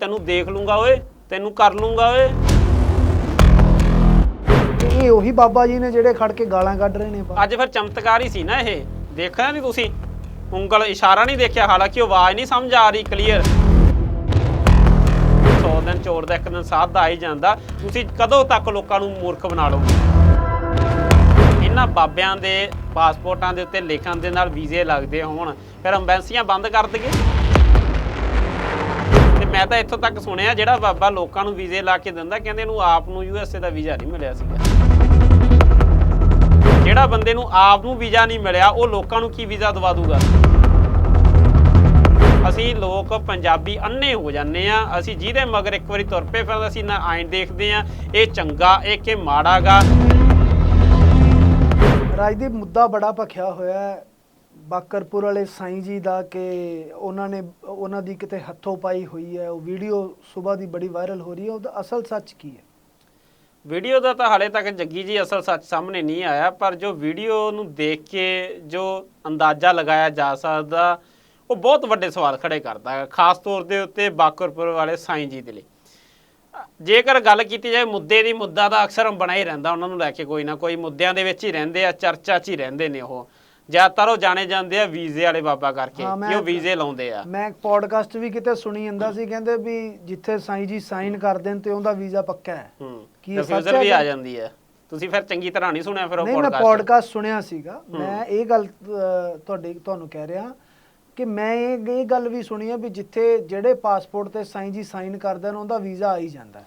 ਤੈਨੂੰ ਦੇਖ ਲੂੰਗਾ ਓਏ ਤੈਨੂੰ ਕਰ ਲੂੰਗਾ ਓਏ। ਇਹ ਉਹੀ ਬਾਬਾ ਜੀ ਨੇ ਜਿਹੜੇ ਖੜ ਕੇ ਗਾਲਾਂ ਕੱਢ ਰਹੇ ਨੇ ਬਾਹਰ। ਅੱਜ ਫਿਰ ਚਮਤਕਾਰ ਹੀ ਸੀ ਨਾ ਇਹ। ਦੇਖਿਆ ਨਹੀਂ ਤੁਸੀਂ? ਉਂਗਲ ਇਸ਼ਾਰਾ ਨਹੀਂ ਦੇਖਿਆ ਹਾਲਾਂਕਿ ਉਹ ਆਵਾਜ਼ ਨਹੀਂ ਸਮਝ ਆ ਰਹੀ ਕਲੀਅਰ 100 ਦਿਨ ਚੋਰ ਦਾ ਇੱਕ ਦਿਨ ਸਾਧ ਦਾ ਆ ਹੀ ਜਾਂਦਾ। ਤੁਸੀਂ ਕਦੋਂ ਤੱਕ ਲੋਕਾਂ ਨੂੰ ਮੂਰਖ ਬਣਾ ਲਓਗੇ? ਇਹਨਾਂ ਬਾਬਿਆਂ ਦੇ ਪਾਸਪੋਰਟਾਂ ਦੇ ਉੱਤੇ ਲਿਖਣ ਦੇ ਨਾਲ ਵੀਜ਼ੇ ਲੱਗਦੇ ਹੋਣ। ਫਿਰ ਐਮਬੈਸੀਆਂ ਬੰਦ ਕਰ ਦਈਏ? ਮੈਂ ਤਾਂ ਇੱਥੋਂ ਤੱਕ ਸੁਣਿਆ ਜਿਹੜਾ ਬਾਬਾ ਲੋਕਾਂ ਨੂੰ ਵੀਜ਼ੇ ਲਾ ਕੇ ਦਿੰਦਾ, ਕਹਿੰਦੇ ਇਹਨੂੰ ਆਪ ਨੂੰ ਯੂਐਸਏ ਦਾ ਵੀਜ਼ਾ ਨਹੀਂ ਮਿਲਿਆ ਸੀਗਾ। ਜਿਹੜਾ ਬੰਦੇ ਨੂੰ ਆਪ ਨੂੰ ਵੀਜ਼ਾ ਨਹੀਂ ਮਿਲਿਆ, ਉਹ ਲੋਕਾਂ ਨੂੰ ਕੀ ਵੀਜ਼ਾ ਦਵਾ ਦੂਗਾ? ਅਸੀਂ ਲੋਕ ਪੰਜਾਬੀ ਅੰਨੇ ਹੋ ਜਾਂਦੇ ਆ ਅਸੀਂ ਜਿਹਦੇ ਮਗਰ ਇੱਕ ਵਾਰੀ ਤੁਰ ਪਏ, ਫਿਰ ਅਸੀਂ ਨਾ ਆਇਨ ਦੇਖਦੇ ਆ ਇਹ ਚੰਗਾ, ਇਹ ਕਿ ਮਾੜਾਗਾ ਰਾਜ ਦੀ ਮੁੱਦਾ ਬੜਾ ਭਖਿਆ ਹੋਇਆ ਹੈ। ਬਾਕਰਪੁਰ ਵਾਲੇ ਸਾਈਂ ਜੀ ਦਾ ਕਿ ਉਹਨਾਂ ਨੇ, ਉਹਨਾਂ ਦੀ ਕਿਤੇ ਹੱਥੋਂ ਪਾਈ ਹੋਈ ਹੈ, ਉਹ ਵੀਡੀਓ ਸਵੇਰ ਦੀ ਬੜੀ ਵਾਇਰਲ ਹੋ ਰਹੀ ਹੈ, ਉਹਦਾ ਅਸਲ ਸੱਚ ਕੀ ਹੈ? ਵੀਡੀਓ ਦਾ ਤਾਂ ਹਾਲੇ ਤੱਕ ਜੱਗੀ ਜੀ ਅਸਲ ਸੱਚ ਸਾਹਮਣੇ ਨਹੀਂ ਆਇਆ, ਪਰ ਜੋ ਵੀਡੀਓ ਨੂੰ ਦੇਖ ਕੇ ਜੋ ਅੰਦਾਜ਼ਾ ਲਗਾਇਆ ਜਾ ਸਕਦਾ, ਉਹ ਬਹੁਤ ਵੱਡੇ ਸਵਾਲ ਖੜੇ ਕਰਦਾ ਹੈ, ਖਾਸ ਤੌਰ ਦੇ ਉੱਤੇ ਬਾਕਰਪੁਰ ਵਾਲੇ ਸਾਈਂ ਜੀ ਦੇ ਲਈ। ਜੇਕਰ ਗੱਲ ਕੀਤੀ ਜਾਏ, ਮੁੱਦੇ ਦੀ ਮੁੱਦਾ ਦਾ ਅਕਸਰ ਬਣਾ ਹੀ ਰਹਿੰਦਾ, ਉਹਨਾਂ ਨੂੰ ਲੈ ਕੇ ਕੋਈ ਨਾ ਕੋਈ ਮੁੱਦਿਆਂ ਦੇ ਵਿੱਚ ਹੀ ਰਹਿੰਦੇ ਆ, ਚਰਚਾ 'ਚ ਹੀ ਰਹਿੰਦੇ ਨੇ ਉਹ। ਜ਼ਿਆਦਾਤਰ ਉਹ ਜਾਣੇ ਜਾਂਦੇ ਆ ਵੀਜ਼ੇ ਵਾਲੇ ਬਾਬਾ ਕਰਕੇ ਹਾਂ, ਕਿ ਮੈਂ- ਉਹ ਵੀਜ਼ੇ ਲਾਉਂਦੇ ਆ ਮੈਂ ਪੋਡਕਾਸਟ ਵੀ ਕਿਤੇ ਸੁਣੀ ਜਾਂਦਾ ਸੀ ਕਹਿੰਦੇ ਵੀ ਜਿੱਥੇ ਸਾਈਂ ਜੀ ਸਾਈਨ ਕਰ ਦੇਣ ਤੇ ਉਹਦਾ ਵੀਜ਼ਾ ਪੱਕਾ ਹੈ ਹੂੰ ਕੀ ਇਹ ਸੱਚ ਰਿਫਿਊਜ਼ਲ ਵੀ? ਆ ਜਾਂਦੀ ਹੈ ਤੁਸੀਂ ਫਿਰ ਚੰਗੀ ਤਰ੍ਹਾਂ ਨਹੀਂ ਸੁਣਿਆ ਫਿਰ ਉਹ ਨਹੀਂ ਮੈਂ? ਪੋਡਕਾਸਟ ਸੁਣਿਆ ਸੀਗਾ ਮੈਂ ਇਹ ਗੱਲ ਅਹ, ਤੁਹਾਡੇ ਤੁਹਾਨੂੰ ਕਹਿ ਰਿਹਾ ਕਿ ਮੈਂ ਇਹ ਇਹ ਗੱਲ ਵੀ ਸੁਣੀ ਹੈ ਵੀ ਜਿੱਥੇ ਜਿਹੜੇ ਪਾਸਪੋਰਟ ਤੇ ਸਾਈਂ ਜੀ ਸਾਈਨ ਕਰਦੇ ਨੇ ਉਹਦਾ ਵੀਜ਼ਾ ਆ ਹੀ ਜਾਂਦਾ ਹੈ।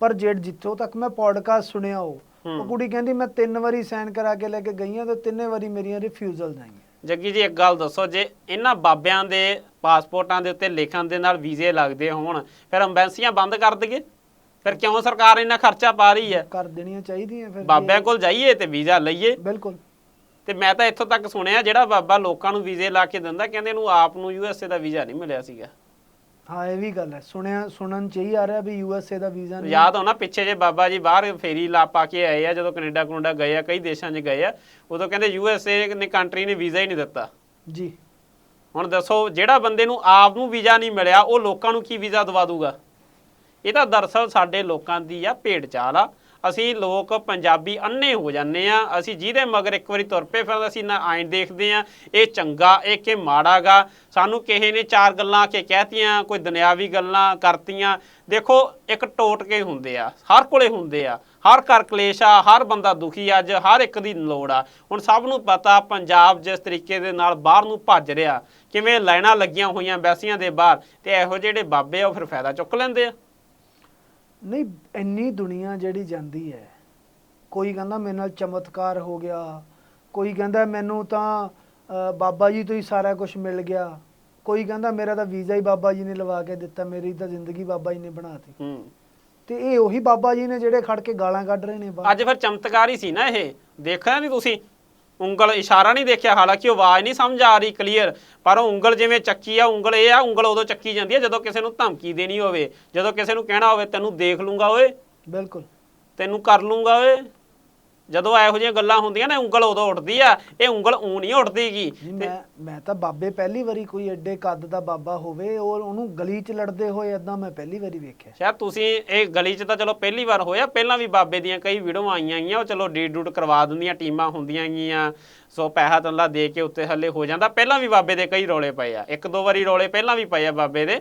ਪਰ ਜੇ ਜਿੱਥੋਂ ਤੱਕ ਮੈਂ ਪੋਡਕਾਸਟ ਸੁਣਿਆ ਉਹ ਉਹ। ਕੁੜੀ ਕਹਿੰਦੀ ਮੈਂ ਤਿੰਨ ਵਾਰੀ ਸਾਈਨ ਕਰਾ ਕੇ ਲੈ ਕੇ ਗਈ ਹਾਂ ਤੇ ਤਿੰਨੇ ਵਾਰੀ ਮੇਰੀਆਂ ਰਿਫਿਊਜ਼ਲ ਆਈਆਂ ਜੱਗੀ ਜੀ ਇੱਕ ਗੱਲ ਦੱਸੋ ਜੇ ਇਹਨਾਂ ਬਾਬਿਆਂ ਦੇ ਪਾਸਪੋਰਟਾਂ ਦੇ ਉੱਤੇ ਲਿਖਣ ਦੇ ਨਾਲ ਵੀਜ਼ੇ ਲੱਗਦੇ ਹੋਣ ਫਿਰ ਐਮਬੈਸੀਆਂ ਬੰਦ ਕਰ ਦਈਏ? ਫਿਰ ਕਿਉਂ ਸਰਕਾਰ ਇੰਨਾ ਖਰਚਾ ਪਾ ਰਹੀ ਹੈ? ਕਰ ਦੇਣੀਆਂ ਚਾਹੀਦੀਆਂ ਫਿਰ। ਬਾਬਿਆਂ ਕੋਲ ਜਾਈਏ ਤੇ ਵੀਜ਼ਾ ਲਈਏ। ਬਿਲਕੁਲ। ਤੇ ਮੈਂ ਤਾਂ ਇੱਥੋਂ ਤੱਕ ਸੁਣਿਆ ਜਿਹੜਾ ਬਾਬਾ ਲੋਕਾਂ ਨੂੰ ਵੀਜ਼ੇ ਲਾ ਕੇ ਦਿੰਦਾ ਕਹਿੰਦੇ ਇਹਨੂੰ ਆਪ ਨੂੰ ਯੂਐਸਏ ਦਾ ਵੀਜ਼ਾ ਨਹੀਂ ਮਿਲਿਆ ਸੀਗਾ। ਹਾਂ ਇਹ ਵੀ ਗੱਲ ਹੈ। ਸੁਣਿਆ ਸੁਣਨ ਚ ਹੀ ਆ ਰਿਹਾ ਵੀ ਯੂਐਸਏ ਦਾ ਵੀਜ਼ਾ ਨਹੀਂ ਯਾਦ ਹੋਣਾ ਪਿੱਛੇ ਜੇ ਬਾਬਾ ਜੀ ਬਾਹਰ ਫੇਰੀ ਲਾ ਪਾ ਕੇ ਆਏ ਆ ਜਦੋਂ ਕੈਨੇਡਾ ਕਨੂਡਾ ਗਏ ਆ ਕਈ ਦੇਸ਼ਾਂ 'ਚ ਗਏ ਆ ਉਦੋਂ ਕਹਿੰਦੇ ਯੂਐਸਏ ਨੇ ਕੰਟਰੀ ਨੇ ਵੀਜ਼ਾ ਹੀ ਨਹੀਂ ਦਿੱਤਾ। ਜੀ। ਹੁਣ ਦੱਸੋ ਜਿਹੜਾ ਬੰਦੇ ਨੂੰ ਆਪ ਨੂੰ ਵੀਜ਼ਾ ਨਹੀਂ ਮਿਲਿਆ ਉਹ ਲੋਕਾਂ ਨੂੰ ਕੀ ਵੀਜ਼ਾ ਦਵਾ ਦੂਗਾ? ਇਹ ਤਾਂ ਦਰਅਸਲ ਸਾਡੇ ਲੋਕਾਂ ਦੀ ਆ ਭੇਡ ਚਾਲ ਆ। ਅਸੀਂ ਲੋਕ ਪੰਜਾਬੀ ਅੰਨੇ ਹੋ ਜਾਂਦੇ ਆ ਅਸੀਂ ਜਿਹਦੇ ਮਗਰ ਇੱਕ ਵਾਰੀ ਤੁਰ ਪਏ, ਫਿਰ ਅਸੀਂ ਨਾ ਆਇਨ ਦੇਖਦੇ ਆ ਇਹ ਚੰਗਾ, ਇਹ ਕਿ ਮਾੜਾਗਾ ਸਾਨੂੰ ਕਿਸੇ ਨੇ ਚਾਰ ਗੱਲਾਂ ਕੇ ਕਹਿਤੀਆਂ, ਕੋਈ ਦੁਨਿਆਵੀ ਗੱਲਾਂ ਕਰਤੀਆਂ। ਦੇਖੋ, ਇੱਕ ਟੋਟਕੇ ਹੁੰਦੇ ਆ, ਹਰ ਕੋਲੇ ਹੁੰਦੇ ਆ। ਹਰ ਘਰ ਕਲੇਸ਼ ਆ, ਹਰ ਬੰਦਾ ਦੁਖੀ ਆ, ਅੱਜ ਹਰ ਇੱਕ ਦੀ ਲੋੜ ਆ। ਹੁਣ ਸਭ ਨੂੰ ਪਤਾ, ਪੰਜਾਬ ਜਿਸ ਤਰੀਕੇ ਦੇ ਨਾਲ ਬਾਹਰ ਨੂੰ ਭੱਜ ਰਿਹਾ, ਕਿਵੇਂ ਲਾਈਨਾਂ ਲੱਗੀਆਂ ਹੋਈਆਂ ਐਮਬੈਸੀਆਂ ਦੇ ਬਾਹਰ, ਤੇ ਇਹੋ ਜਿਹੜੇ ਬਾਬੇ ਆ, ਉਹ ਫਿਰ ਫਾਇਦਾ ਚੁੱਕ ਲੈਂਦੇ ਆ। ਨਹੀਂ ਇੰਨੀ ਦੁਨੀਆ ਜਿਹੜੀ ਜਾਂਦੀ ਹੈ ਕੋਈ ਕਹਿੰਦਾ ਮੇਰੇ ਨਾਲ ਚਮਤਕਾਰ ਹੋ ਗਿਆ ਕੋਈ ਕਹਿੰਦਾ ਮੈਨੂੰ ਤਾਂ ਬਾਬਾ ਜੀ ਤੋਂ ਹੀ ਸਾਰਾ ਕੁਝ ਮਿਲ ਗਿਆ ਕੋਈ ਕਹਿੰਦਾ ਮੇਰਾ ਤਾਂ ਵੀਜ਼ਾ ਹੀ ਬਾਬਾ ਜੀ ਨੇ ਲਵਾ ਕੇ ਦਿੱਤਾ ਮੇਰੀ ਤਾਂ ਜ਼ਿੰਦਗੀ ਬਾਬਾ ਜੀ ਨੇ ਬਣਾਤੀ ਹੂੰ। ਤੇ ਇਹ ਉਹੀ ਬਾਬਾ ਜੀ ਨੇ ਜਿਹੜੇ ਖੜ ਕੇ ਗਾਲਾਂ ਕੱਢ ਰਹੇ ਨੇ ਬਾਹਰ। ਅੱਜ ਫਿਰ ਚਮਤਕਾਰ ਹੀ ਸੀ ਨਾ ਇਹ। ਦੇਖਿਆ ਨਹੀਂ ਤੁਸੀਂ? ਉਂਗਲ ਇਸ਼ਾਰਾ ਨਹੀਂ ਦੇਖਿਆ ਹਾਲਾਂਕਿ ਉਹ ਆਵਾਜ਼ ਨਹੀਂ ਸਮਝ ਆ ਰਹੀ ਕਲੀਅਰ ਪਰ ਉਹ ਉਂਗਲ ਜਿਵੇਂ ਚੱਕੀ ਆ ਉਂਗਲ ਇਹ ਆ ਉਂਗਲ ਉਦੋਂ ਚੱਕੀ ਜਾਂਦੀ ਆ ਜਦੋਂ ਕਿਸੇ ਨੂੰ ਧਮਕੀ ਦੇਣੀ ਹੋਵੇ ਜਦੋਂ ਕਿਸੇ ਨੂੰ ਕਹਿਣਾ ਹੋਵੇ ਤੈਨੂੰ ਦੇਖ ਲੂੰਗਾ ਓਏ। ਬਿਲਕੁਲ। ਤੈਨੂੰ ਕਰ ਲੂੰਗਾ ਓਏ। ਜਦੋਂ ਇਹੋ ਜਿਹੀਆਂ ਗੱਲਾਂ ਹੁੰਦੀਆਂ ਨਾ ਉਂਗਲ ਉਦੋਂ ਉੱਠਦੀ ਆ ਇਹ ਉਂਗਲ ਊਂ ਨਹੀਂ ਉੱਠਦੀਗੀ। ਜੀ ਮੈਂ ਮੈਂ ਤਾਂ ਬਾਬੇ ਪਹਿਲੀ ਵਾਰੀ ਕੋਈ ਐਡੇ ਕੱਦ ਦਾ ਬਾਬਾ ਹੋਵੇ ਔਰ ਉਹਨੂੰ ਗਲੀ 'ਚ ਲੜਦੇ ਹੋਏ ਏਦਾਂ ਮੈਂ ਪਹਿਲੀ ਵਾਰੀ ਵੇਖਿਆ। ਸ਼ਾਇਦ ਤੁਸੀਂ ਇਹ ਗਲੀ 'ਚ ਤਾਂ ਚਲੋ ਪਹਿਲੀ ਵਾਰ ਹੋਇਆ ਪਹਿਲਾਂ ਵੀ ਬਾਬੇ ਦੀਆਂ ਕਈ ਵੀਡੀਓ ਆਈਆਂ ਗਈਆਂ ਉਹ ਚਲੋ ਡੀਡ ਡੂਡ ਕਰਵਾ ਦਿੰਦੀਆਂ ਟੀਮਾਂ ਹੁੰਦੀਆਂ ਗੀਆਂ ਸੋ ਪੈਸਾ ਤੰਲਾ ਦੇ ਕੇ ਉੱਤੇ ਹੱਲੇ ਹੋ ਜਾਂਦਾ। ਪਹਿਲਾਂ ਵੀ ਬਾਬੇ ਦੇ ਕਈ ਰੋਲੇ ਪਏ ਆ ਇੱਕ ਦੋ ਵਾਰੀ ਰੋਲੇ ਪਹਿਲਾਂ ਵੀ ਪਏ ਆ ਬਾਬੇ ਦੇ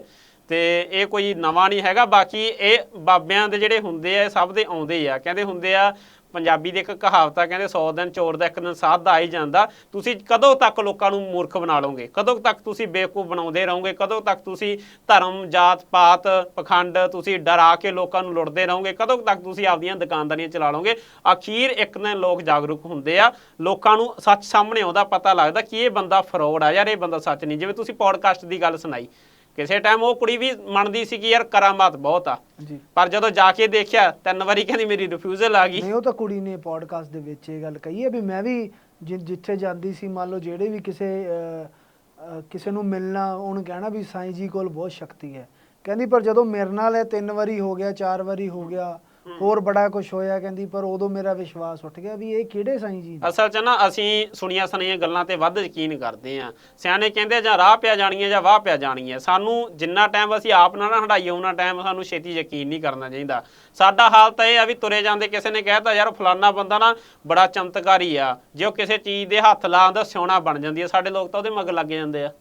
ਤੇ ਇਹ ਕੋਈ ਨਵਾਂ ਨਹੀਂ ਹੈਗਾ ਬਾਕੀ ਇਹ ਬਾਬਿਆਂ ਦੇ ਜਿਹੜੇ ਹੁੰਦੇ ਆ ਸਭ ਦੇ ਆਉਂਦੇ ਆ ਕਹਿੰਦੇ ਹੁੰਦੇ ਆ ਪੰਜਾਬੀ ਦੀ ਇੱਕ ਕਹਾਵਤ ਆ ਕਹਿੰਦੇ 100 ਦਿਨ ਚੋਰ ਦਾ ਇੱਕ ਦਿਨ ਸਾਧ ਦਾ ਆ ਹੀ ਜਾਂਦਾ। ਤੁਸੀਂ ਕਦੋਂ ਤੱਕ ਲੋਕਾਂ ਨੂੰ ਮੂਰਖ ਬਣਾ ਲਓਗੇ? ਕਦੋਂ ਤੱਕ ਤੁਸੀਂ ਬੇਵਕੂਫ ਬਣਾਉਂਦੇ ਰਹੋਗੇ? ਕਦੋਂ ਤੱਕ ਤੁਸੀਂ ਧਰਮ, ਜਾਤ, ਪਾਤ, ਪਖੰਡ, ਤੁਸੀਂ ਡਰਾ ਕੇ ਲੋਕਾਂ ਨੂੰ ਲੁੱਟਦੇ ਰਹੋਗੇ? ਕਦੋਂ ਤੱਕ ਤੁਸੀਂ ਆਪਦੀਆਂ ਦੁਕਾਨਦਾਰੀਆਂ ਚਲਾ ਲਓਗੇ? ਅਖੀਰ ਇੱਕ ਦਿਨ ਲੋਕ ਜਾਗਰੂਕ ਹੁੰਦੇ ਆ। ਲੋਕਾਂ ਨੂੰ ਸੱਚ ਸਾਹਮਣੇ ਆਉਂਦਾ, ਪਤਾ ਲੱਗਦਾ ਕਿ ਇਹ ਬੰਦਾ ਫਰੋਡ ਆ। ਯਾਰ, ਇਹ ਬੰਦਾ ਸੱਚ ਨਹੀਂ। ਜਿਵੇਂ ਤੁਸੀਂ ਪੋਡਕਾਸਟ ਦੀ ਗੱਲ ਸੁਣਾਈ। ਕਿਸੇ ਟਾਈਮ ਉਹ ਕੁੜੀ ਵੀ ਮੰਨਦੀ ਸੀ ਕਿ ਯਾਰ ਕਰਾਮਾਤ ਬਹੁਤ ਆ। ਜੀ। ਪਰ ਜਦੋਂ ਜਾ ਕੇ ਦੇਖਿਆ ਤਿੰਨ ਵਾਰੀ ਕਹਿੰਦੀ ਮੇਰੀ ਰਿਫਿਊਜ਼ਲ ਆ ਗਈ। ਨਹੀਂ ਉਹ ਤਾਂ ਕੁੜੀ ਨੇ ਪੋਡਕਾਸਟ ਦੇ ਵਿੱਚ ਇਹ ਗੱਲ ਕਹੀ ਹੈ ਵੀ ਮੈਂ ਵੀ ਜਿ- ਜਿੱਥੇ ਜਾਂਦੀ ਸੀ ਮੰਨ ਲਓ ਜਿਹੜੇ ਵੀ ਕਿਸੇ ਅਹ, ਅਹ, ਕਿਸੇ ਨੂੰ ਮਿਲਣਾ ਉਹਨੂੰ ਕਹਿਣਾ ਵੀ ਸਾਈਂ ਜੀ ਕੋਲ ਬਹੁਤ ਸ਼ਕਤੀ ਹੈ। ਕਹਿੰਦੀ ਪਰ ਜਦੋਂ ਮੇਰੇ ਨਾਲ ਇਹ ਤਿੰਨ ਵਾਰੀ ਹੋ ਗਿਆ ਚਾਰ ਵਾਰੀ ਹੋ ਗਿਆ ਹੋਰ ਬੜਾ ਕੁਝ ਹੋਇਆ ਕਹਿੰਦੀ, ਪਰ ਉਦੋਂ ਮੇਰਾ ਵਿਸ਼ਵਾਸ ਉੱਠ ਗਿਆ ਵੀ ਇਹ ਕਿਹੜੇ ਸਾਈਂ ਜੀ ਨੇ? ਅਸਲ 'ਚ ਨਾ ਅਸੀਂ ਸੁਣੀਆਂ ਸੁਣੀਆਂ ਗੱਲਾਂ ਤੇ ਵੱਧ ਯਕੀਨ ਕਰਦੇ ਆ ਸਿਆਣੇ ਕਹਿੰਦੇ ਜਾਂ ਰਾਹ ਪਿਆ ਜਾਣੀ ਹੈ ਜਾਂ ਵਾਹ ਪਿਆ ਜਾਣੀ ਹੈ। ਸਾਨੂੰ ਜਿੰਨਾ ਟਾਈਮ ਅਸੀਂ ਆਪ ਨਾ ਨਾ ਹੰਡਾਈਏ ਉਹਨਾਂ ਟਾਈਮ ਸਾਨੂੰ ਛੇਤੀ ਯਕੀਨ ਨਹੀਂ ਕਰਨਾ ਚਾਹੀਦਾ। ਸਾਡਾ ਹਾਲ ਤਾਂ ਇਹ ਆ ਵੀ ਤੁਰੇ ਜਾਂਦੇ ਕਿਸੇ ਨੇ ਕਹਿਤਾ, ਯਾਰ, ਫਲਾਨਾ ਬੰਦਾ ਨਾ ਬੜਾ ਚਮਤਕਾਰੀ ਆ। ਜੇ ਉਹ ਕਿਸੇ ਚੀਜ਼ ਦੇ ਹੱਥ ਲਾਉਂਦਾ, ਸਿਉਣਾ ਬਣ ਜਾਂਦੀ ਹੈ ਸਾਡੇ ਲੋਕ ਤਾਂ ਉਹਦੇ ਮਗਰ ਲੱਗ ਜਾਂਦੇ ਆ।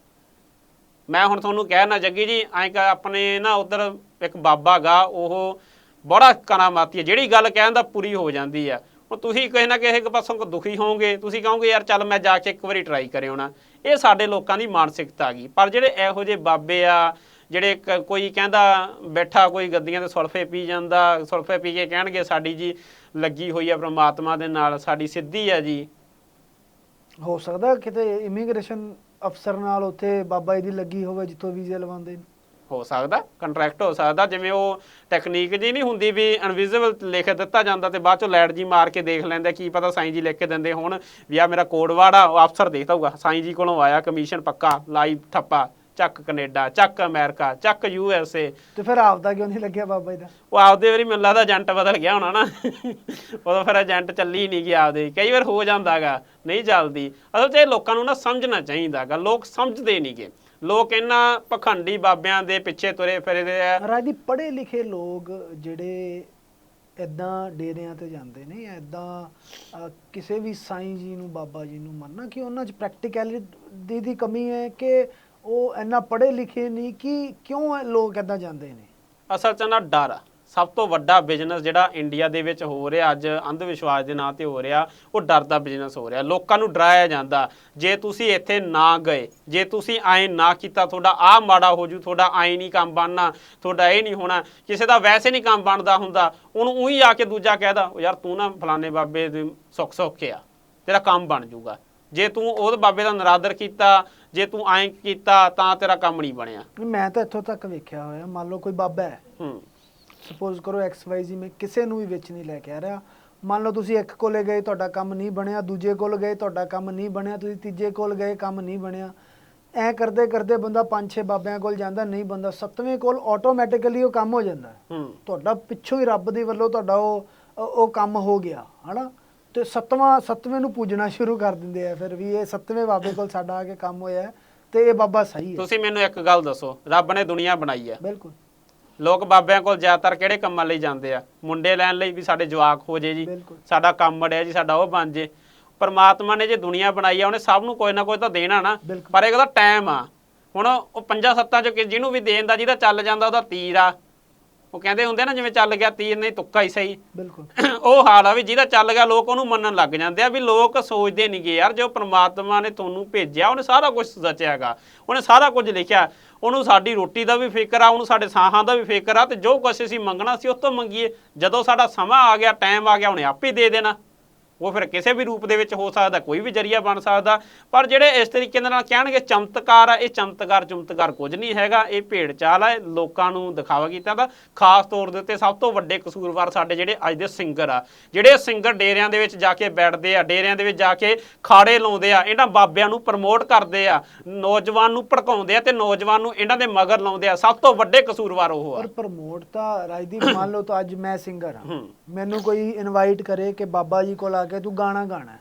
ਮੈਂ ਹੁਣ ਤੁਹਾਨੂੰ ਕਹਿਣਾ ਜੱਗੀ ਜੀ, ਐਂ ਕਿ ਆਪਣੇ ਨਾ ਉਧਰ ਇੱਕ ਬਾਬਾ ਗਾ, ਉਹ ਬੜਾ ਕਰਾਮਾਤੀ ਹੈ। ਜਿਹੜੀ ਗੱਲ ਕਹਿੰਦਾ ਪੂਰੀ ਹੋ ਜਾਂਦੀ ਆ। ਹੁਣ ਤੁਸੀਂ ਕਿਸੇ ਨਾ ਕਿਸੇ ਪਾਸੋਂ ਦੁਖੀ ਹੋਵੋਗੇ, ਤੁਸੀਂ ਕਹੋਗੇ, ਯਾਰ ਚੱਲ ਮੈਂ ਜਾ ਕੇ ਇੱਕ ਵਾਰੀ ਟਰਾਈ ਕਰਿਓ ਨਾ ਇਹ ਸਾਡੇ ਲੋਕਾਂ ਦੀ ਮਾਨਸਿਕਤਾ ਆ ਗਈ। ਪਰ ਜਿਹੜੇ ਇਹੋ ਜਿਹੇ ਬਾਬੇ ਆ, ਜਿਹੜੇ ਕੋਈ ਕਹਿੰਦਾ ਬੈਠਾ, ਕੋਈ ਗੱਦੀਆਂ ਤੇ ਸੁਲਫੇ ਪੀ ਜਾਂਦਾ, ਸੁਲਫੇ ਪੀ ਕੇ ਕਹਿਣਗੇ, ਸਾਡੀ ਜੀ ਲੱਗੀ ਹੋਈ ਆ ਪ੍ਰਮਾਤਮਾ ਦੇ ਨਾਲ, ਸਾਡੀ ਸਿੱਧੀ ਆ ਜੀ। ਹੋ ਸਕਦਾ ਕਿਤੇ ਇਮੀਗ੍ਰੇਸ਼ਨ ਅਫਸਰ ਨਾਲ ਉੱਥੇ ਬਾਬਾ ਜੀ ਦੀ ਲੱਗੀ ਹੋਵੇ, ਜਿੱਥੋਂ ਵੀਜ਼ਾ ਲਵਾਉਂਦੇ ਨੇ। ਹੋ ਸਕਦਾ ਕੰਟਰੈਕਟ ਹੋ ਸਕਦਾ ਜਿਵੇਂ ਉਹ ਟੈਕਨੀਕ ਜੀ ਨਹੀਂ ਹੁੰਦੀ ਵੀ ਇਨਵਿਜ਼ੀਬਲ ਲਿਖ ਦਿੱਤਾ ਜਾਂਦਾ ਤੇ ਬਾਅਦ ਚੋਂ ਲਾਈਟ ਜੀ ਮਾਰ ਕੇ ਦੇਖ ਲੈਂਦੇ ਕੀ ਪਤਾ ਸਾਈਂ ਜੀ ਲਿਖ ਕੇ ਦਿੰਦੇ ਹੁਣ ਵੀ ਆ ਮੇਰਾ ਕੋਡ ਵਰਡ ਆ ਉਹ ਅਫਸਰ ਦੇਖਦਾ ਹੋਊਗਾ ਸਾਈਂ ਜੀ ਕੋਲੋਂ ਆਇਆ ਕਮਿਸ਼ਨ ਪੱਕਾ ਲਾਈਵ ਠੱਪਾ ਚੱਕ ਕੈਨੇਡਾ ਚੱਕ ਅਮਰੀਕਾ ਚੱਕ ਯੂ ਐਸ ਏ ਤੇ ਫਿਰ ਆਪਦਾ ਕਿਉਂ ਨਹੀਂ ਲੱਗਿਆ ਬਾਬਾ ਜੀ ਦਾ? ਉਹ ਆਪਦੇ ਵਾਰੀ ਮੈਨੂੰ ਲੱਗਦਾ ਏਜੰਟ ਬਦਲ ਗਿਆ ਹੋਣਾ ਨਾ। ਉਦੋਂ ਫਿਰ ਏਜੰਟ ਚੱਲੀ ਨਹੀਂ ਗਿਆ ਆਪਦੇ। ਕਈ ਵਾਰ ਹੋ ਜਾਂਦਾਗਾ ਨਹੀਂ ਚੱਲਦੀ। ਅਸਲ 'ਚ ਇਹ ਲੋਕਾਂ ਨੂੰ ਨਾ ਸਮਝਣਾ ਚਾਹੀਦਾਗਾ ਲੋਕ ਸਮਝਦੇ ਨਹੀਂਗੇ ਲੋਕ ਇਹਨਾਂ ਪਖੰਡੀ ਬਾਬਿਆਂ ਦੇ ਪਿੱਛੇ ਤੁਰੇ ਫਿਰਦੇ ਆ ਰਾਜ ਦੀ ਪੜ੍ਹੇ ਲਿਖੇ ਲੋਕ ਜਿਹੜੇ ਇਦਾਂ ਡੇਰਿਆਂ ਤੇ ਜਾਂਦੇ ਨੇ ਇਦਾਂ ਕਿਸੇ ਵੀ ਸਾਈਂ ਜੀ ਨੂੰ ਬਾਬਾ ਜੀ ਨੂੰ ਮੰਨਣਾ ਕਿ ਉਹਨਾਂ 'ਚ ਪ੍ਰੈਕਟੀਕੈਲਿਟੀ ਦੀ ਕਮੀ ਹੈ ਕਿ ਉਹ ਇੰਨਾ ਪੜ੍ਹੇ ਲਿਖੇ ਨਹੀਂ ਕਿ ਕਿਉਂ ਲੋਕ ਇਦਾਂ ਜਾਂਦੇ ਨੇ ਅਸਲ 'ਚ ਨਾ ਡਰ ਆ। ਸਭ ਤੋਂ ਵੱਡਾ ਬਿਜ਼ਨਸ ਜਿਹੜਾ ਇੰਡੀਆ ਦੇ ਵਿੱਚ ਹੋ ਰਿਹਾ ਅੱਜ ਅੰਧ ਵਿਸ਼ਵਾਸ ਦੇ ਨਾਂ ਤੇ ਹੋ ਰਿਹਾ ਉਹ ਡਰ ਦਾ ਬਿਜ਼ਨਸ ਹੋ ਰਿਹਾ। ਲੋਕਾਂ ਨੂੰ ਡਰਾਇਆ ਜਾਂਦਾ। ਜੇ ਤੁਸੀਂ ਇੱਥੇ ਨਾ ਗਏ ਜੇ ਤੁਸੀਂ ਆਏ ਨਾ ਕੀਤਾ ਤੁਹਾਡਾ ਆ ਮਾੜਾ ਹੋ ਜੂ ਤੁਹਾਡਾ ਆਏ ਨਹੀਂ ਕੰਮ ਬਣਨਾ ਤੁਹਾਡਾ ਇਹ ਨਹੀਂ ਹੋਣਾ ਕਿਸੇ ਦਾ ਵੈਸੇ ਨਹੀਂ ਕੰਮ ਬਣਦਾ ਹੁੰਦਾ ਉਹਨੂੰ ਉਹੀ ਆ ਕੇ ਦੂਜਾ ਕਹਿਦਾ ਉਹ ਯਾਰ ਤੂੰ ਨਾ ਫਲਾਣੇ ਬਾਬੇ ਦੇ ਸੁੱਖ ਸੁੱਖ ਆ ਤੇਰਾ ਕੰਮ ਬਣ ਜੂਗਾ। ਜੇ ਤੂੰ ਉਹਦੇ ਬਾਬੇ ਦਾ ਨਰਾਦਰ ਕੀਤਾ ਜੇ ਤੂੰ ਐਂ ਕੀਤਾ ਤਾਂ ਤੇਰਾ ਕੰਮ ਨਹੀਂ ਬਣਿਆ। ਮੈਂ ਤਾਂ ਇੱਥੋਂ ਤੱਕ ਵੇਖਿਆ ਹੋਇਆ ਮੰਨ ਲਓ ਕੋਈ ਬਾਬਾ ਹੈ। ਹੂੰ। ਸਪੋਜ਼ ਕਰੋ XYZ ਮੈਂ ਕਿਸੇ ਨੂੰ ਵੀ ਵਿੱਚ ਨਹੀਂ ਲੈ ਕੇ ਆ ਰਿਹਾ। ਮੰਨ ਲਓ ਤੁਸੀਂ ਇੱਕ ਕੋਲੇ ਗਏ ਤੁਹਾਡਾ ਕੰਮ ਨਹੀਂ ਬਣਿਆ ਦੂਜੇ ਕੋਲ ਗਏ ਤੁਹਾਡਾ ਕੰਮ ਨਹੀਂ ਬਣਿਆ ਤੁਸੀਂ ਤੀਜੇ ਕੋਲ ਗਏ ਕੰਮ ਨਹੀਂ ਬਣਿਆ। ਐ ਕਰਦੇ ਕਰਦੇ ਬੰਦਾ ਪੰਜ ਛੇ ਬਾਬਿਆਂ ਕੋਲ ਜਾਂਦਾ ਨਹੀਂ ਬੰਦਾ ਸੱਤਵੇਂ ਕੋਲ ਆਟੋਮੈਟਿਕਲੀ ਉਹ ਕੰਮ ਹੋ ਜਾਂਦਾ। ਹੈ। ਹੂੰ ਤੁਹਾਡਾ ਪਿੱਛੋਂ ਹੀ ਰੱਬ ਦੀ ਵੱਲੋਂ ਤੁਹਾਡਾ ਉਹ ਉਹ ਕੰਮ ਹੋ ਗਿਆ ਹਨਾ? ਤੇ ਸੱਤਵਾਂ ਸੱਤਵੇਂ ਨੂੰ ਪੂਜਣਾ ਸ਼ੁਰੂ ਕਰ ਦਿੰਦੇ ਆ ਫਿਰ ਵੀ ਇਹ ਸੱਤਵੇਂ ਬਾਬੇ ਕੋਲ ਸਾਡਾ ਆ ਕੇ ਕੰਮ ਹੋਇਆ ਹੈ ਤੇ ਇਹ ਬਾਬਾ ਸਹੀ ਹੈ। ਤੁਸੀਂ ਮੈਨੂੰ ਇੱਕ ਗੱਲ ਦੱਸੋ ਰੱਬ ਨੇ ਦੁਨੀਆ ਬਣਾਈ ਆ ਬਿਲਕੁਲ। ਲੋਕ ਬਾਬਿਆਂ ਕੋਲ ਜ਼ਿਆਦਾਤਰ ਕਿਹੜੇ ਕੰਮਾਂ ਲਈ ਜਾਂਦੇ ਆ? ਮੁੰਡੇ ਲੈਣ ਲਈ ਵੀ ਸਾਡੇ ਜਵਾਕ ਹੋ ਜੇ ਜੀ। ਸਾਡਾ ਕੰਮ ਅੜਿਆ ਜੀ ਸਾਡਾ ਉਹ ਬਣ ਜੇ। ਪਰਮਾਤਮਾ ਨੇ ਜੇ ਦੁਨੀਆ ਬਣਾਈ ਆ ਉਹਨੇ ਸਭ ਨੂੰ ਕੋਈ ਨਾ ਕੋਈ ਤਾਂ ਦੇਣਾ ਨਾ। ਪਰ ਇਹਦਾ ਟਾਈਮ ਆ। ਹੁਣ ਉਹ ਪੰਜਾਂ ਸੱਤਾਂ ਚੋਂ ਜਿਹਨੂੰ ਵੀ ਦੇਣ ਦਾ ਜਿਹਦਾ ਚੱਲ ਜਾਂਦਾ ਉਹਦਾ ਤੀਰ ਆ। ਉਹ ਕਹਿੰਦੇ ਹੁੰਦੇ ਨਾ ਜਿਵੇਂ ਚੱਲ ਗਿਆ ਤੀਰ ਨਹੀਂ ਤੁੱਕਾ ਹੀ ਸਹੀ। ਬਿਲਕੁਲ। ਉਹ ਹਾਲ ਆ ਵੀ ਜਿਹਦਾ ਚੱਲ ਗਿਆ ਲੋਕ ਉਹਨੂੰ ਮੰਨਣ ਲੱਗ ਜਾਂਦੇ ਆ ਵੀ ਲੋਕ ਸੋਚਦੇ ਨਹੀਂਗੇ ਯਾਰ ਜੋ ਪ੍ਰਮਾਤਮਾ ਨੇ ਤੁਹਾਨੂੰ ਭੇਜਿਆ ਉਹਨੇ ਸਾਰਾ ਕੁਝ ਰਚਿਆਗਾ ਉਹਨੇ ਸਾਰਾ ਕੁਝ ਲਿਖਿਆ। ਉਹਨੂੰ ਸਾਡੀ ਰੋਟੀ ਦਾ ਵੀ ਫਿਕਰ ਆ ਉਹਨੂੰ ਸਾਡੇ ਸਾਹਾਂ ਦਾ ਵੀ ਫਿਕਰ ਆ ਤੇ ਜੋ ਕੁਛ ਅਸੀਂ ਮੰਗਣਾ ਸੀ ਉਹ ਤੋਂ ਮੰਗੀਏ। ਜਦੋਂ ਸਾਡਾ ਸਮਾਂ ਆ ਗਿਆ ਟਾਈਮ ਆ ਗਿਆ ਉਹਨੇ ਆਪੇ ਦੇ ਦੇਣਾ। ਉਹ ਫਿਰ ਕਿਸੇ ਵੀ ਰੂਪ ਦੇ ਵਿੱਚ ਹੋ ਸਕਦਾ ਕੋਈ ਵੀ ਜਰੀਆ ਬਣ ਸਕਦਾ ਪਰ ਜਿਹੜੇ ਇਸ ਤਰੀਕੇ ਦੇ ਨਾਲ ਕਹਿਣਗੇ ਚਮਤਕਾਰ ਆ ਇਹ ਚਮਤਕਾਰ ਚਮਤਕਾਰ ਕੁਝ ਨਹੀਂ ਹੈਗਾ ਇਹ ਭੇਡ ਚਾਲ ਆ ਲੋਕਾਂ ਨੂੰ ਦਿਖਾਵਾ ਕੀਤਾ ਦਾ ਖਾਸ ਤੌਰ ਦੇ ਉੱਤੇ ਸਭ ਤੋਂ ਵੱਡੇ ਕਸੂਰਵਾਰ ਸਾਡੇ ਜਿਹੜੇ ਅੱਜ ਦੇ ਸਿੰਗਰ ਆ। ਜਿਹੜੇ ਸਿੰਗਰ ਡੇਰਿਆਂ ਦੇ ਵਿੱਚ ਜਾ ਕੇ ਬੈਠਦੇ ਆ ਡੇਰਿਆਂ ਦੇ ਵਿੱਚ ਜਾ ਕੇ ਖਾੜੇ ਲਾਉਂਦੇ ਆ ਇਹਨਾਂ ਬਾਬਿਆਂ ਨੂੰ ਪ੍ਰਮੋਟ ਕਰਦੇ ਆ ਨੌਜਵਾਨ ਨੂੰ ਭੜਕਾਉਂਦੇ ਆ ਤੇ ਨੌਜਵਾਨ ਨੂੰ ਇਹਨਾਂ ਦੇ ਮਗਰ ਲਾਉਂਦੇ ਆ। ਸਭ ਤੋਂ ਵੱਡੇ ਕਸੂਰਵਾਰ ਉਹ ਆ। ਪਰ ਪ੍ਰਮੋਟ ਤਾਂ ਰਾਜਦੀਪ ਮੰਨ ਲਓ ਤਾਂ ਅੱਜ ਮੈਂ ਸਿੰਗਰ ਹੂੰ। ਮੈਨੂੰ ਕੋਈ ਇਨਵਾਈਟ ਕਰੇ ਕਿ ਬਾਬਾ ਜੀ ਕੋਲ ਆ ਕੇ ਤੂੰ ਗਾਣਾ ਗਾਣਾ ਹੈ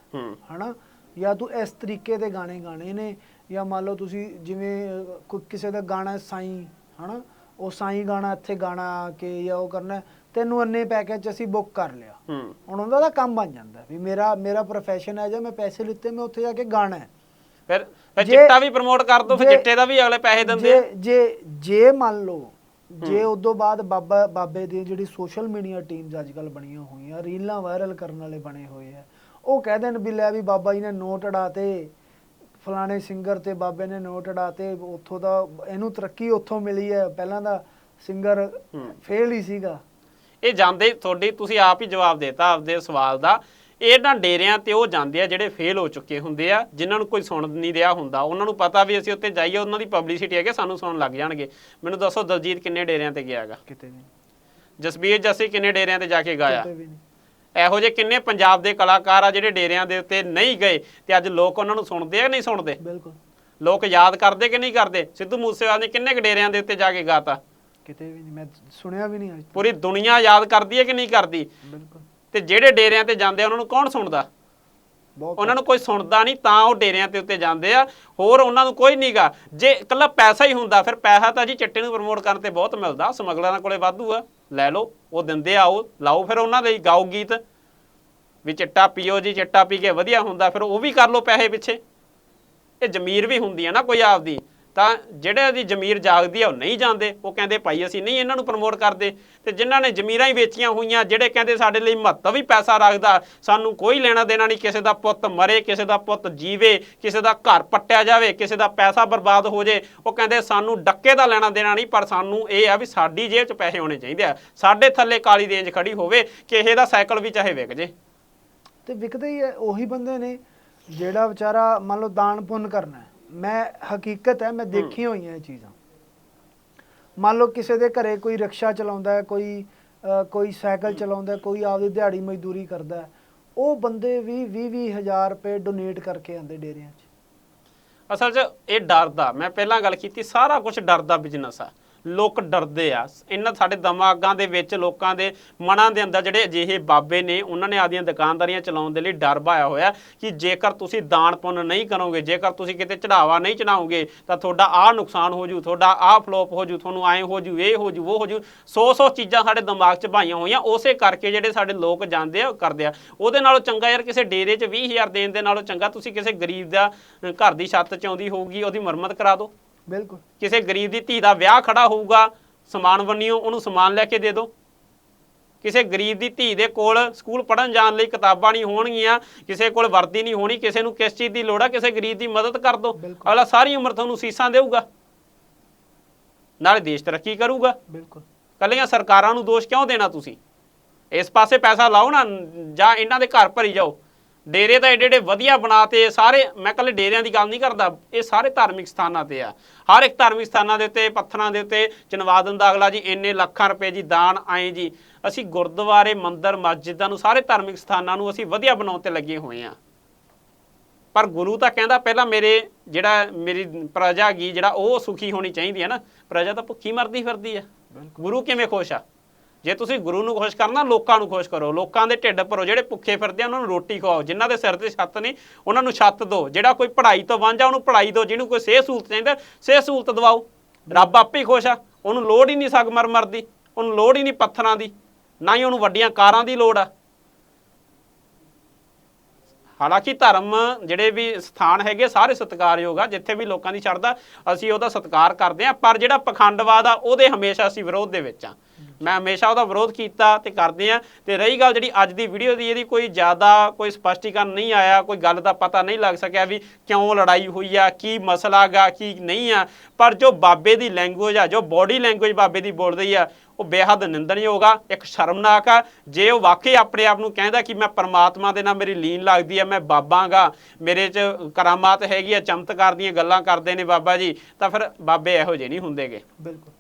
ਹਨਾ? ਜਾਂ ਤੂੰ ਇਸ ਤਰੀਕੇ ਦੇ ਗਾਣੇ ਗਾਣੇ ਨੇ ਜਾਂ ਮੰਨ ਲਓ ਤੁਸੀਂ ਜਿਵੇਂ ਅਹ, ਕੋਈ ਕਿਸੇ ਦਾ ਗਾਣਾ ਹੈ ਸਾਈਂ ਹਨਾ? ਉਹ ਸਾਈਂ ਗਾਣਾ ਇੱਥੇ ਗਾਣਾ ਕੇ ਜਾਂ ਉਹ ਕਰਨਾ ਹੈ, ਤੈਨੂੰ ਅੰਨੇ ਪੈਕੇਜ ਅਸੀਂ ਬੁੱਕ ਕਰ ਲਿਆ। ਹੂੰ। ਹੁਣ ਉਹਦਾ ਤਾਂ ਕੰਮ ਬਣ ਜਾਂਦਾ ਵੀ ਮੇਰਾ ਮੇਰਾ ਪ੍ਰੋਫੈਸ਼ਨ ਹੈ ਜਾਂ ਮੈਂ ਪੈਸੇ ਲਿੱਤੇ ਮੈਂ ਉੱਥੇ ਜਾ ਕੇ ਗਾਣਾ ਹੈ। ਫਿਰ ਫਿਰ ਜੇ- ਚਿੱਟਾ ਵੀ ਪ੍ਰਮੋਟ ਕਰ ਦੋ ਫਿਰ ਜੇ- ਚਿੱਟੇ ਦਾ ਵੀ ਅਗਲੇ ਪੈਸੇ ਦਿੰਦੇ ਆ। ਜੇ ਜੇ ਜੇ ਮੰਨ ਲਓ ਜੇ ਉਦੋਂ ਬਾਅਦ ਬਾਬਾ ਬਾਬੇ ਦੀ ਜਿਹੜੀ ਸੋਸ਼ਲ ਮੀਡੀਆ ਟੀਮਸ ਅੱਜ ਕੱਲ ਬਣੀਆਂ ਹੋਈਆਂ ਰੀਲਾਂ ਵਾਇਰਲ ਕਰਨ ਵਾਲੇ ਬਣੇ ਹੋਏ ਆ ਉਹ ਕਹਿ ਦੇਣ ਵੀ ਲੈ ਵੀ ਬਾਬਾ ਜੀ ਨੇ ਨੋਟ ਅੜਾਤੇ ਫਲਾਣੇ ਸਿੰਗਰ ਤੇ ਬਾਬੇ ਨੇ ਨੋਟ ਅੜਾਤੇ ਉੱਥੋਂ ਦਾ ਇਹਨੂੰ ਤਰੱਕੀ ਉੱਥੋਂ ਮਿਲੀ ਹੈ ਪਹਿਲਾਂ ਦਾ ਸਿੰਗਰ। ਫੇਲ ਹੀ ਸੀਗਾ ਇਹ ਜਾਂਦੇ ਤੁਹਾਡੀ ਤੁਸੀਂ ਆਪ ਹੀ ਜਵਾਬ ਦੇਤਾ ਆਪਦੇ ਸਵਾਲ ਦਾ ਇਹਨਾਂ ਡੇਰਿਆਂ ਤੇ ਉਹ ਜਾਂਦੇ ਆ ਜਿਹੜੇ ਫੇਲ ਹੋ ਚੁੱਕੇ ਹੁੰਦੇ ਆ ਜਿਨ੍ਹਾਂ ਨੂੰ ਕੋਈ ਸੁਣ ਨਹੀਂ ਰਿਹਾ ਹੁੰਦਾ। ਉਹਨਾਂ ਨੂੰ ਪਤਾ ਵੀ ਅਸੀਂ ਉੱਤੇ ਜਾਈਏ ਉਹਨਾਂ ਦੀ ਪਬਲਿਸਿਟੀ ਹੈ ਕਿ ਸਾਨੂੰ ਸੁਣਨ ਲੱਗ ਜਾਣਗੇ। ਮੈਨੂੰ ਦੱਸੋ ਦਲਜੀਤ ਕਿੰਨੇ ਡੇਰਿਆਂ ਤੇ ਗਿਆਗਾ ਕਿਤੇ ਵੀ ਜਸਬੀਰ ਜੱਸੀ ਕਿੰਨੇ ਡੇਰਿਆਂ ਤੇ ਜਾ ਕੇ ਗਾਇਆ? ਕਿਤੇ ਵੀ ਨਹੀਂ। ਇਹੋ ਜਿਹੇ ਕਿੰਨੇ ਪੰਜਾਬ ਦੇ ਕਲਾਕਾਰ ਆ ਜਿਹੜੇ ਡੇਰਿਆਂ ਦੇ ਉੱਤੇ ਨਹੀਂ ਗਏ ਤੇ ਅੱਜ ਲੋਕ ਉਹਨਾਂ ਨੂੰ ਸੁਣਦੇ ਆ ਨਹੀਂ ਸੁਣਦੇ? ਬਿਲਕੁਲ। ਲੋਕ ਯਾਦ ਕਰਦੇ ਕਿ ਨਹੀਂ ਕਰਦੇ? ਸਿੱਧੂ ਮੂਸੇਵਾਲੇ ਨੇ ਕਿੰਨੇ ਕੁ ਡੇਰਿਆਂ ਦੇ ਉੱਤੇ ਜਾ ਕੇ ਗਾਤਾ? ਕਿਤੇ ਵੀ ਨਹੀਂ। ਮੈਂ ਸੁਣਿਆ ਵੀ ਨਹੀਂ ਅੱਜ ਤੱਕ। ਪੂਰੀ ਦੁਨੀਆ ਯਾਦ ਕਰਦੀ ਹੈ ਕਿ ਨਹੀਂ ਕਰਦੀ? ਬਿਲਕੁਲ। ਤੇ ਜਿਹੜੇ ਡੇਰਿਆਂ ਤੇ ਜਾਂਦੇ ਆ ਉਹਨਾਂ ਨੂੰ ਕੌਣ ਸੁਣਦਾ? ਉਹਨਾਂ ਨੂੰ ਕੋਈ ਸੁਣਦਾ ਨਹੀਂ ਤਾਂ ਉਹ ਡੇਰਿਆਂ ਤੇ ਉੱਤੇ ਜਾਂਦੇ ਆ। ਹੋਰ ਉਹਨਾਂ ਨੂੰ ਕੋਈ ਨਹੀਂਗਾ ਜੇ ਇਕੱਲਾ ਪੈਸਾ ਹੀ ਹੁੰਦਾ ਫਿਰ ਪੈਸਾ ਤਾਂ ਜੀ ਚਿੱਟੇ ਨੂੰ ਪ੍ਰਮੋਟ ਕਰਨ ਤੇ ਬਹੁਤ ਮਿਲਦਾ ਸਮਗਲਰਾਂ ਕੋਲੇ ਵਾਧੂ ਆ। ਲੈ ਲਓ ਉਹ ਦਿੰਦੇ ਆ ਉਹ ਲਾਓ ਫਿਰ ਉਹਨਾਂ ਲਈ ਗਾਓ ਗੀਤ। ਵੀ ਚਿੱਟਾ ਪੀਓ ਜੀ ਚਿੱਟਾ ਪੀ ਕੇ ਵਧੀਆ ਹੁੰਦਾ ਫਿਰ ਉਹ ਵੀ ਕਰ ਲਓ ਪੈਸੇ ਪਿੱਛੇ। ਇਹ ਜ਼ਮੀਰ ਵੀ ਹੁੰਦੀ ਆ ਨਾ ਕੋਈ ਆਪਦੀ। ਤਾਂ ਜਿਹੜੇ ਦੀ ਜ਼ਮੀਰ ਜਾਗਦੀ ਆ, ਉਹ ਨਹੀਂ ਜਾਂਦੇ। ਉਹ ਕਹਿੰਦੇ, ਭਾਈ, ਅਸੀਂ ਨਹੀਂ ਇਹਨਾਂ ਨੂੰ ਪ੍ਰਮੋਟ ਕਰਦੇ। ਤੇ ਜਿਨ੍ਹਾਂ ਨੇ ਜ਼ਮੀਰਾਂ ਹੀ ਵੇਚੀਆਂ ਹੋਈਆਂ, ਜਿਹੜੇ ਕਹਿੰਦੇ ਸਾਡੇ ਲਈ ਮਹੱਤਵ ਹੀ ਪੈਸਾ ਰੱਖਦਾ, ਸਾਨੂੰ ਕੋਈ ਲੈਣਾ ਦੇਣਾ ਨਹੀਂ, ਕਿਸੇ ਦਾ ਪੁੱਤ ਮਰੇ, ਕਿਸੇ ਦਾ ਪੁੱਤ ਜੀਵੇ, ਕਿਸੇ ਦਾ ਘਰ ਪੱਟਿਆ ਜਾਵੇ, ਕਿਸੇ ਦਾ ਪੈਸਾ ਬਰਬਾਦ ਹੋ ਜੇ, ਉਹ ਕਹਿੰਦੇ, ਸਾਨੂੰ ਡੱਕੇ ਦਾ ਲੈਣਾ ਦੇਣਾ ਨਹੀਂ, ਪਰ ਸਾਨੂੰ ਇਹ ਆ ਵੀ ਸਾਡੀ ਜੇਬ 'ਚ ਪੈਸੇ ਹੋਣੇ ਚਾਹੀਦੇ ਆ। ਸਾਡੇ ਥੱਲੇ ਕਾਲੀ ਰੇਂਜ ਖੜੀ ਹੋਵੇ, ਕਿਸੇ ਦਾ ਸਾਈਕਲ ਵੀ ਚਾਹੇ ਵਿਕ ਜੇ। ਤੇ ਵਿਕਦੇ ਹੀ ਹੈ ਉਹੀ ਬੰਦੇ ਨੇ ਜਿਹੜਾ ਵਿਚਾਰਾ ਮੰਨ ਲਓ ਦਾਨ ਪੁੰਨ ਕਰਨਾ। ਹੈ ਮੈਂ ਹਕੀਕਤ ਹੈ ਮੈਂ ਦੇਖੀ ਹੋਈਆਂ ਇਹ ਚੀਜ਼ਾਂ। ਮੰਨ ਲਓ ਕਿਸੇ ਦੇ ਘਰੇ ਕੋਈ ਰਿਕਸ਼ਾ ਚਲਾਉਂਦਾ ਹੈ ਕੋਈ ਕੋਈ ਸਾਈਕਲ ਚਲਾਉਂਦਾ ਕੋਈ ਆਪਦੀ ਦਿਹਾੜੀ ਮਜ਼ਦੂਰੀ ਕਰਦਾ ਉਹ ਬੰਦੇ ਵੀ 20 ਹਜ਼ਾਰ ਰੁਪਏ ਡੋਨੇਟ ਕਰਕੇ ਆਉਂਦੇ ਡੇਰਿਆਂ 'ਚ। ਅਸਲ 'ਚ ਇਹ ਡਰ ਦਾ ਮੈਂ ਪਹਿਲਾਂ ਗੱਲ ਕੀਤੀ ਸਾਰਾ ਕੁਝ ਡਰ ਦਾ ਬਿਜ਼ਨਸ ਆ। ਲੋਕ ਡਰਦੇ ਆ। ਇਹਨਾਂ ਸਾਡੇ ਦਿਮਾਗਾਂ ਦੇ ਵਿੱਚ, ਲੋਕਾਂ ਦੇ ਮਨਾਂ ਦੇ ਅੰਦਰ ਜਿਹੜੇ ਅਜਿਹੇ ਬਾਬੇ ਨੇ, ਉਹਨਾਂ ਨੇ ਆਦੀਆਂ ਦੁਕਾਨਦਾਰੀਆਂ ਚਲਾਉਣ ਦੇ ਲਈ ਡਰ ਪਾਇਆ ਹੋਇਆ ਕਿ ਜੇਕਰ ਤੁਸੀਂ ਦਾਨ ਪੁੰਨ ਨਹੀਂ ਕਰੋਗੇ, ਜੇਕਰ ਤੁਸੀਂ ਕਿਤੇ ਚੜਾਵਾ ਨਹੀਂ ਚੜਾਓਗੇ, ਤਾਂ ਤੁਹਾਡਾ ਆਹ ਨੁਕਸਾਨ ਹੋ ਜੂ, ਤੁਹਾਡਾ ਆਹ ਫਲੋਪ ਹੋ ਜੂ, ਤੁਹਾਨੂੰ ਐਂ ਹੋ ਜੂ, ਇਹ ਹੋ ਜੂ, ਉਹ ਹੋ ਜੂ। ਸੌ ਸੌ ਚੀਜ਼ਾਂ ਸਾਡੇ ਦਿਮਾਗ 'ਚ ਪਾਈਆਂ ਹੋਈਆਂ, ਉਸੇ ਕਰਕੇ ਜਿਹੜੇ ਸਾਡੇ ਲੋਕ ਜਾਂਦੇ ਆ ਉਹ ਕਰਦੇ ਆ। ਉਹਦੇ ਨਾਲੋਂ ਚੰਗਾ ਯਾਰ ਕਿਸੇ ਡੇਰੇ 'ਚ 20000 ਦੇਣ ਦੇ ਨਾਲੋਂ ਚੰਗਾ, ਤੁਸੀਂ ਕਿਸੇ ਗਰੀਬ ਦਾ ਘਰ ਦੀ ਛੱਤ 'ਚ ਆਉਂਦੀ ਹੋਊਗੀ, ਉਹਦੀ ਮੁਰੰਮਤ ਕਰਾ ਦਿਓ। ਬਿਲਕੁਲ। ਕਿਸੇ ਗਰੀਬ ਦੀ ਧੀ ਦਾ ਵਿਆਹ ਖੜਾ ਹੋਊਗਾ ਸਮਾਨ ਵੰਨਿਓ ਉਹਨੂੰ ਸਮਾਨ ਲੈ ਕੇ ਦੇ ਦਿਓ। ਕਿਸੇ ਗਰੀਬ ਦੀ ਧੀ ਦੇ ਕੋਲ ਸਕੂਲ ਪੜਨ ਜਾਣ ਲਈ ਕਿਤਾਬਾਂ ਨਹੀਂ ਹੋਣਗੀਆਂ ਕਿਸੇ ਕੋਲ ਵਰਦੀ ਨਹੀਂ ਹੋਣੀ ਕਿਸੇ ਨੂੰ ਕਿਸ ਚੀਜ਼ ਦੀ ਲੋੜ ਆ ਕਿਸੇ ਗਰੀਬ ਦੀ ਮਦਦ ਕਰ ਦਿਓ। ਅਗਲਾ ਸਾਰੀ ਉਮਰ ਤੁਹਾਨੂੰ ਸੀਸਾਂ ਦੇਊਗਾ। ਨਾਲੇ ਦੇਸ਼ ਤਰੱਕੀ ਕਰੂਗਾ। ਬਿਲਕੁਲ। ਕੱਲੀਆਂ ਸਰਕਾਰਾਂ ਨੂੰ ਦੋਸ਼ ਕਿਉਂ ਦੇਣਾ ਤੁਸੀਂ? ਇਸ ਪਾਸੇ ਪੈਸਾ ਲਾਓ ਨਾ ਜਾਂ ਇਹਨਾਂ ਦੇ ਘਰ ਭਰੀ ਜਾਓ। ਡੇਰੇ ਤਾਂ ਏਡੇ ਏਡੇ ਵਧੀਆ ਬਣਾਤੇ ਸਾਰੇ ਮੈਂ ਕੱਲੇ ਡੇਰਿਆਂ ਦੀ ਗੱਲ ਨਹੀਂ ਕਰਦਾ ਇਹ ਸਾਰੇ ਧਾਰਮਿਕ ਸਥਾਨਾਂ ਤੇ ਆ। ਹਰ ਇੱਕ ਧਾਰਮਿਕ ਸਥਾਨਾਂ ਦੇ ਉੱਤੇ ਪੱਥਰਾਂ ਦੇ ਉੱਤੇ ਚਨਵਾ ਦਿੰਦਾ ਅਗਲਾ ਜੀ ਇੰਨੇ ਲੱਖਾਂ ਰੁਪਏ ਜੀ ਦਾਨ ਆਏ ਜੀ। ਅਸੀਂ ਗੁਰਦੁਆਰੇ ਮੰਦਿਰ ਮਸਜਿਦਾਂ ਨੂੰ ਸਾਰੇ ਧਾਰਮਿਕ ਸਥਾਨਾਂ ਨੂੰ ਅਸੀਂ ਵਧੀਆ ਬਣਾਉਣ ਤੇ ਲੱਗੇ ਹੋਏ ਆ। ਪਰ ਗੁਰੂ ਤਾਂ ਕਹਿੰਦਾ ਪਹਿਲਾਂ ਮੇਰੇ ਜਿਹੜਾ ਮੇਰੀ ਪ੍ਰਜਾ ਗੀ ਜਿਹੜਾ ਉਹ ਸੁਖੀ ਹੋਣੀ ਚਾਹੀਦੀ ਹੈ ਨਾ ਪ੍ਰਜਾ ਤਾਂ ਭੁੱਖੀ ਮਰਦੀ ਫਿਰਦੀ ਆ। ਗੁਰੂ ਕਿਵੇਂ ਖੁਸ਼ ਆ? ਜੇ ਤੁਸੀਂ ਗੁਰੂ ਨੂੰ ਖੁਸ਼ ਕਰਨਾ, ਲੋਕਾਂ ਨੂੰ ਖੁਸ਼ ਕਰੋ। ਲੋਕਾਂ ਦੇ ਢਿੱਡ ਭਰੋ। ਜਿਹੜੇ ਭੁੱਖੇ ਫਿਰਦੇ ਆ, ਉਹਨਾਂ ਨੂੰ ਰੋਟੀ ਖਵਾਓ। ਜਿਨ੍ਹਾਂ ਦੇ ਸਿਰ ਤੇ ਛੱਤ ਨਹੀਂ, ਉਹਨਾਂ ਨੂੰ ਛੱਤ ਦਿਓ। ਜਿਹੜਾ ਕੋਈ ਪੜ੍ਹਾਈ ਤੋਂ ਵਾਂਝਾ, ਉਹਨੂੰ ਪੜ੍ਹਾਈ ਦਿਓ। ਜਿਹਨੂੰ ਕੋਈ ਸਿਹਤ ਸਹੂਲਤ ਚਾਹੀਦਾ ਸਿਹਤ ਸਹੂਲਤ ਦਿਵਾਓ। ਰੱਬ ਆਪੇ ਹੀ ਖੁਸ਼ ਆ। ਉਹਨੂੰ ਲੋੜ ਹੀ ਨਹੀਂ ਸਗਮਰਮਰ ਦੀ। ਉਹਨੂੰ ਲੋੜ ਹੀ ਨਹੀਂ ਪੱਥਰਾਂ ਦੀ। ਨਾ ਹੀ ਉਹਨੂੰ ਵੱਡੀਆਂ ਕਾਰਾਂ ਦੀ ਲੋੜ ਆ। ਹਾਲਾਂਕਿ ਧਰਮ ਜਿਹੜੇ ਵੀ ਸਥਾਨ ਹੈਗੇ ਸਾਰੇ ਸਤਿਕਾਰਯੋਗ ਆ, ਜਿੱਥੇ ਵੀ ਲੋਕਾਂ ਦੀ ਸ਼ਰਧਾ ਅਸੀਂ ਉਹਦਾ ਸਤਿਕਾਰ ਕਰਦੇ ਆ, ਪਰ ਜਿਹੜਾ ਪਖੰਡਵਾਦ ਆ, ਉਹਦੇ ਹਮੇਸ਼ਾ ਅਸੀਂ ਵਿਰੋਧ ਦੇ ਵਿੱਚ ਆ। ਮੈਂ ਹਮੇਸ਼ਾ ਉਹਦਾ ਵਿਰੋਧ ਕੀਤਾ ਤੇ ਕਰਦੇ ਆ। ਤੇ ਰਹੀ ਗੱਲ ਜਿਹੜੀ ਅੱਜ ਦੀ ਵੀਡੀਓ ਦੀ, ਇਹਦੀ ਕੋਈ ਜ਼ਿਆਦਾ ਕੋਈ ਸਪਸ਼ਟੀਕਰਨ ਨਹੀਂ ਆਇਆ, ਕੋਈ ਗੱਲ ਦਾ ਪਤਾ ਨਹੀਂ ਲੱਗ ਸਕਿਆ ਵੀ ਕਿਉਂ ਲੜਾਈ ਹੋਈ ਆ, ਕੀ ਮਸਲਾ ਗਾ, ਕੀ ਨਹੀਂ ਆ। ਪਰ ਜੋ ਬਾਬੇ ਦੀ ਲੈਂਗੁਏਜ ਆ, ਜੋ ਬਾਡੀ ਲੈਂਗੁਏਜ ਬਾਬੇ ਦੀ ਬੋਲਦੀ ਆ ਉਹ ਬੇਹੱਦ ਨਿੰਦਣਯੋਗ ਆ, ਇੱਕ ਸ਼ਰਮਨਾਕ ਆ। ਜੇ ਉਹ ਵਾਕਈ ਆਪਣੇ ਆਪ ਨੂੰ ਕਹਿੰਦਾ ਕਿ ਮੈਂ ਪਰਮਾਤਮਾ ਦੇ ਨਾਲ ਮੇਰੀ ਲੀਨ ਲੱਗਦੀ ਆ, ਮੈਂ ਬਾਬਾਂਗਾ ਮੇਰੇ 'ਚ ਕਰਾਮਾਤ ਹੈਗੀ ਆ, ਚਮਤਕਾਰ ਦੀਆਂ ਗੱਲਾਂ ਕਰਦੇ ਨੇ ਬਾਬਾ ਜੀ, ਤਾਂ ਫਿਰ ਬਾਬੇ ਇਹੋ ਜਿਹੇ ਨਹੀਂ ਹੁੰਦੇਗੇ। ਬਿਲਕੁਲ।